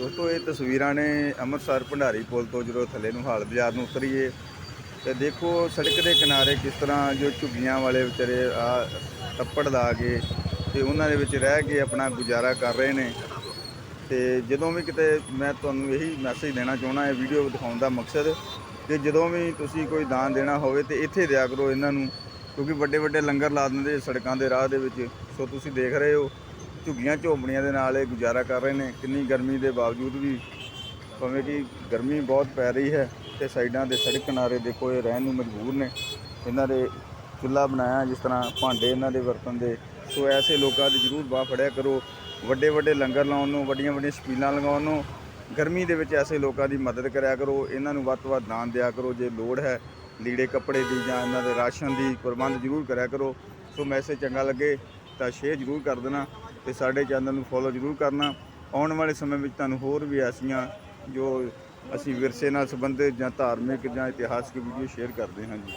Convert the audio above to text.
ਦੋਸਤੋ, ਇਹ ਤਸਵੀਰਾਂ ਨੇ ਅੰਮ੍ਰਿਤਸਰ ਭੰਡਾਰੀ ਪੁਲ ਤੋਂ ਜਦੋਂ ਥੱਲੇ ਨੂੰ ਹਾਲ ਬਾਜ਼ਾਰ ਨੂੰ ਉਤਰੀਏ, ਤੇ ਦੇਖੋ ਸੜਕ ਦੇ ਕਿਨਾਰੇ ਕਿਸ ਤਰ੍ਹਾਂ ਜੋ ਝੁੱਗੀਆਂ ਵਾਲੇ ਵਿਚਾਰੇ ਆ ਟੱਪੜ ਲਾ ਕੇ ਤੇ ਉਹਨਾਂ ਦੇ ਵਿੱਚ ਰਹਿ ਕੇ ਆਪਣਾ ਗੁਜ਼ਾਰਾ ਕਰ ਰਹੇ ਨੇ। ਤੇ ਜਦੋਂ ਵੀ ਕਿਤੇ ਮੈਂ ਤੁਹਾਨੂੰ ਇਹੀ ਮੈਸੇਜ ਦੇਣਾ ਚਾਹੁੰਦਾ, ਇਹ ਵੀਡੀਓ ਦਿਖਾਉਣ ਦਾ ਮਕਸਦ ਕਿ ਜਦੋਂ ਵੀ ਤੁਸੀਂ ਕੋਈ ਦਾਨ ਦੇਣਾ ਹੋਵੇ ਤੇ ਇੱਥੇ ਦਿਆ ਕਰੋ ਇਹਨਾਂ ਨੂੰ, ਕਿਉਂਕਿ ਵੱਡੇ ਵੱਡੇ ਲੰਗਰ ਲਾ ਦਿੰਦੇ ਸੜਕਾਂ ਦੇ ਰਾਹ ਦੇ ਵਿੱਚ। ਸੋ ਤੁਸੀਂ ਦੇਖ ਰਹੇ ਹੋ ਝੁੱਗੀਆਂ ਝੋਂਪੜੀਆਂ ਦੇ ਨਾਲ ਇਹ ਗੁਜ਼ਾਰਾ ਕਰ ਰਹੇ ਨੇ। ਕਿੰਨੀ ਗਰਮੀ ਦੇ ਬਾਵਜੂਦ ਵੀ ਭਾਵੇਂ ਕਿ ਗਰਮੀ ਬਹੁਤ ਪੈ ਰਹੀ ਹੈ ਤੇ ਸਾਈਡਾਂ ਦੇ ਸੜਕ ਕਿਨਾਰੇ ਦੇਖੋ ਇਹ ਰਹਿਣ ਨੂੰ ਮਜਬੂਰ ਨੇ। ਇਹਨਾਂ ਦੇ ਚੁੱਲ੍ਹਾ ਬਣਾਇਆ ਜਿਸ ਤਰ੍ਹਾਂ ਭਾਂਡੇ ਇਹਨਾਂ ਦੇ ਵਰਤਨ ਦੇ। ਸੋ ਐਸੇ ਲੋਕਾਂ ਦੀ ਜ਼ਰੂਰ ਬਾਹ ਫੜਿਆ ਕਰੋ। ਵੱਡੇ ਵੱਡੇ ਲੰਗਰ ਲਾਉਣ ਨੂੰ, ਵੱਡੀਆਂ ਵੱਡੀਆਂ ਸਪੀਲਾਂ ਲਗਾਉਣ ਨੂੰ, ਗਰਮੀ ਦੇ ਵਿੱਚ ਐਸੇ ਲੋਕਾਂ ਦੀ ਮਦਦ ਕਰਿਆ ਕਰੋ। ਇਹਨਾਂ ਨੂੰ ਵੱਧ ਤੋਂ ਵੱਧ ਦਾਨ ਦਿਆ ਕਰੋ। ਜੇ ਲੋੜ ਹੈ ਲੀੜੇ ਕੱਪੜੇ ਦੀ ਜਾਂ ਇਹਨਾਂ ਦੇ ਰਾਸ਼ਨ ਦੀ ਪ੍ਰਬੰਧ ਜ਼ਰੂਰ ਕਰਿਆ ਕਰੋ। ਸੋ ਮੈਸੇਜ ਚੰਗਾ ਲੱਗੇ ਤਾਂ ਸ਼ੇਅਰ ਜ਼ਰੂਰ ਕਰ ਦੇਣਾ। ਤੇ ਸਾਡੇ ਚੈਨਲ ਨੂੰ ਫੋਲੋ ਜ਼ਰੂਰ ਕਰਨਾ। ਆਉਣ ਵਾਲੇ ਸਮੇਂ ਵਿੱਚ ਤੁਹਾਨੂੰ ਹੋਰ ਵੀ ਐਸੀਆਂ ਜੋ ਅਸੀਂ ਵਿਰਸੇ ਨਾਲ ਸੰਬੰਧਿਤ ਜਾਂ ਧਾਰਮਿਕ ਜਾਂ ਇਤਿਹਾਸਕ ਵੀਡੀਓ ਸ਼ੇਅਰ ਕਰਦੇ ਹਾਂ ਜੀ।